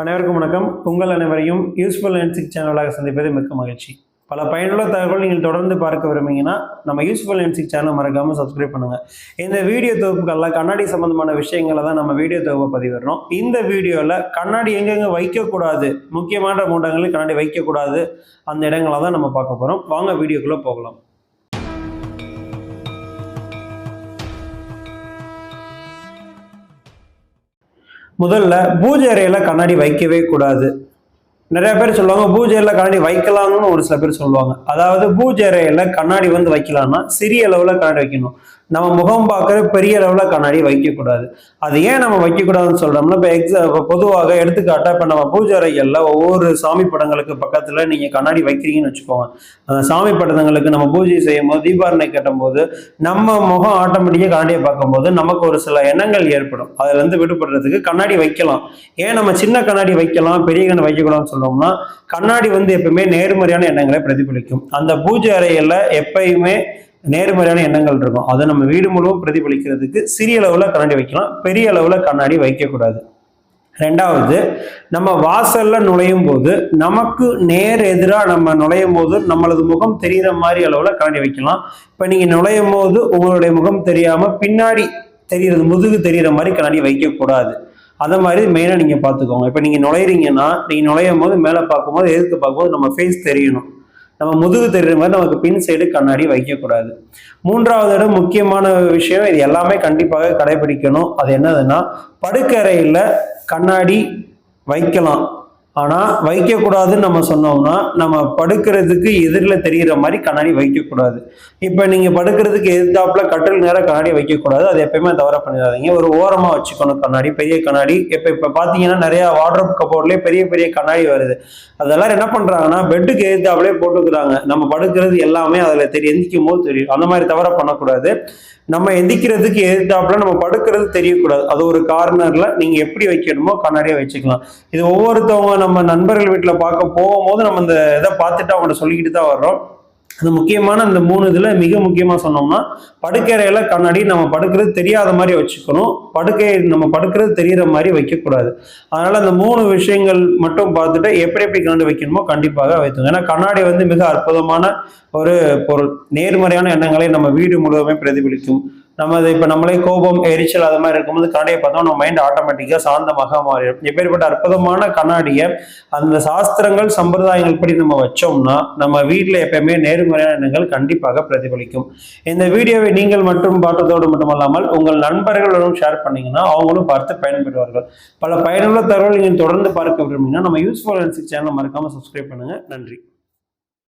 அனைவருக்கும் வணக்கம். உங்கள் அனைவரையும் யூஸ்ஃபுல் லென்சிக் சேனலாக சந்திப்பது மிக்க மகிழ்ச்சி. பல பயனுள்ள தகவல் நீங்கள் தொடர்ந்து பார்க்க விரும்புங்கன்னா நம்ம யூஸ்ஃபுல் லென்சிக் சேனல் மறக்காமல் சப்ஸ்கிரைப் பண்ணுங்கள் இந்த வீடியோ தொகுப்புகளில் கண்ணாடி சம்பந்தமான விஷயங்களை தான் நம்ம வீடியோ தொகுப்பை பதிவிடுறோம். இந்த வீடியோவில் கண்ணாடி எங்கெங்கே வைக்கக்கூடாது முக்கியமான மூட்டங்களில் கண்ணாடி வைக்கக்கூடாது அந்த இடங்களை தான் நம்ம பார்க்க போகிறோம் வாங்க வீடியோக்குள்ளே போகலாம். முதல்ல பூஜை அறையில் கண்ணாடி வைக்கவே கூடாது. நிறைய பேர் சொல்லுவாங்க பூஜை அறையில் கண்ணாடி வைக்கலாம்னு ஒரு சில பேர் சொல்லுவாங்க. அதாவது பூஜை அறையில் கண்ணாடி வந்து வைக்கலாம்னா சிறிய அளவில் கண்ணாடி வைக்கணும். நம்ம முகம் பார்க்குற பெரிய அளவில் கண்ணாடி வைக்கக்கூடாது. அது ஏன் நம்ம வைக்கக்கூடாதுன்னு சொல்கிறோம்னா இப்போ எக்ஸா இப்போ பொதுவாக எடுத்துக்காட்டாக இப்போ நம்ம பூஜை அறைகளில் ஒவ்வொரு சாமி படங்களுக்கு பக்கத்தில் நீங்கள் கண்ணாடி வைக்கிறீங்கன்னு வச்சுக்கோங்க. அந்த சாமி படங்களுக்கு நம்ம பூஜை செய்யும் போது தீபாரணை கட்டும்போது நம்ம முகம் ஆட்டோமேட்டிக்காக கண்ணாடியை பார்க்கும்போது நமக்கு ஒரு சில எண்ணங்கள் ஏற்படும். அதுலேருந்து விடுபடுறதுக்கு கண்ணாடி வைக்கலாம். ஏன் நம்ம சின்ன கண்ணாடி வைக்கலாம் பெரிய கண்ணை வைக்கக்கூடாதுன்னு சொன்னோம்னா கண்ணாடி வந்து எப்பவுமே நேர்மறையான எண்ணங்களை பிரதிபலிக்கும். அந்த பூஜை அறையில் எப்பயுமே நேர்மறையான எண்ணங்கள் இருக்கும். அதை நம்ம வீடு முழுவதும் பிரதிபலிக்கிறதுக்கு சிறிய அளவில் கண்ணாடி வைக்கலாம். பெரிய அளவில் கண்ணாடி வைக்கக்கூடாது. ரெண்டாவது நம்ம வாசல்ல நுழையும் போது நமக்கு நேர் எதிராக நம்ம நுழையும் போது நம்மளது முகம் தெரிகிற மாதிரி அளவில் கண்ணாடி வைக்கலாம். இப்போ நீங்கள் நுழையும் போது உங்களுடைய முகம் தெரியாமல் பின்னாடி தெரிகிறது முதுகு தெரிகிற மாதிரி கண்ணாடி வைக்கக்கூடாது. அதை மாதிரி மெயினாக நீங்கள் பார்த்துக்கோங்க. இப்போ நீங்கள் நுழையிறீங்கன்னா நீங்கள் நுழையும் போது மேலே பார்க்கும்போது எதிர்த்து பார்க்கும்போது நம்ம ஃபேஸ் தெரியணும். நம்ம முதுகு தெரியுற மாதிரி நமக்கு பின் சைடு கண்ணாடி வைக்கக்கூடாது. மூன்றாவது இடம் முக்கியமான விஷயம் இது எல்லாமே கண்டிப்பாக கடைபிடிக்கணும். அது என்னதுன்னா படுக்கறையில் கண்ணாடி வைக்கலாம். ஆனால் வைக்கக்கூடாதுன்னு நம்ம சொன்னோம்னா நம்ம படுக்கிறதுக்கு எதிரில் தெரிகிற மாதிரி கண்ணாடி வைக்கக்கூடாது. இப்போ நீங்கள் படுக்கிறதுக்கு எதிர்த்தாப்பில் கட்டில் நேரம் கண்ணாடி வைக்கக்கூடாது. அது எப்பயுமே தவற பண்ணிடாதீங்க. ஒரு ஓரமாக வச்சுக்கணும் கண்ணாடி பெரிய கண்ணாடி. இப்போ இப்போ பார்த்தீங்கன்னா நிறையா வாட்ரப் கபோர்ட்லேயே பெரிய பெரிய கண்ணாடி வருது. அதெல்லாம் என்ன பண்ணுறாங்கன்னா பெட்டுக்கு எதிர்த்தாப்பிலே போட்டுக்கிறாங்க. நம்ம படுக்கிறது எல்லாமே அதில் தெரியும் எந்திக்கும் போது தெரியும். அந்த மாதிரி தவற பண்ணக்கூடாது. நம்ம எந்திக்கிறதுக்கு எதிர்த்தாப்புல நம்ம படுக்கிறது தெரியக்கூடாது. அது ஒரு கார்னர்ல நீங்க எப்படி வைக்கணுமோ கண்ணாடியா வச்சுக்கலாம். இது ஒவ்வொருத்தவங்க நம்ம நண்பர்கள் வீட்டில் பார்க்க போகும்போது நம்ம இந்த இதை பார்த்துட்டு அவங்கள்ட்ட சொல்லிக்கிட்டு தான் வர்றோம். அது முக்கியமான இந்த மூணு இதில் மிக முக்கியமாக சொன்னோம்னா படுக்கறையில் கண்ணாடி நம்ம படுக்கிறது தெரியாத மாதிரி வச்சுக்கணும். படுக்கை நம்ம படுக்கிறது தெரிகிற மாதிரி வைக்கக்கூடாது. அதனால் அந்த மூணு விஷயங்கள் மட்டும் பார்த்துட்டு எப்படி எப்படி கண்டு வைக்கணுமோ கண்டிப்பாக வைத்துங்க ஏன்னா கண்ணாடி வந்து மிக அற்புதமான ஒரு பொருள். நேர்மறையான எண்ணங்களை நம்ம வீடு முழுவதுமே பிரதிபலிக்கும். நம்ம இப்போ நம்மளே கோபம் எரிச்சல் அது மாதிரி இருக்கும்போது கண்ணாடியை பார்த்தோம் நம்ம மைண்ட் ஆட்டோமேட்டிக்காக சாந்தமாக மாறிடும். எப்பேற்பட்ட அற்புதமான கண்ணாடியை அந்த சாஸ்திரங்கள் சம்பிரதாயங்கள் படி நம்ம வச்சோம்னா நம்ம வீட்டில் எப்பயுமே நேர்மறையான எண்ணங்கள் கண்டிப்பாக பிரதிபலிக்கும். இந்த வீடியோவை நீங்கள் மட்டும் பார்த்ததோடு மட்டுமல்லாமல் உங்கள் நண்பர்களுடன் ஷேர் பண்ணீங்கன்னா அவங்களும் பார்த்து பயன்பெறுவார்கள். பல பயனுள்ள தகவல் நீங்கள் தொடர்ந்து பார்க்க விரும்புனீங்கன்னா நம்ம யூஸ்ஃபுல் சேனல் மறக்காமல் சப்ஸ்கிரைப் பண்ணுங்கள் நன்றி.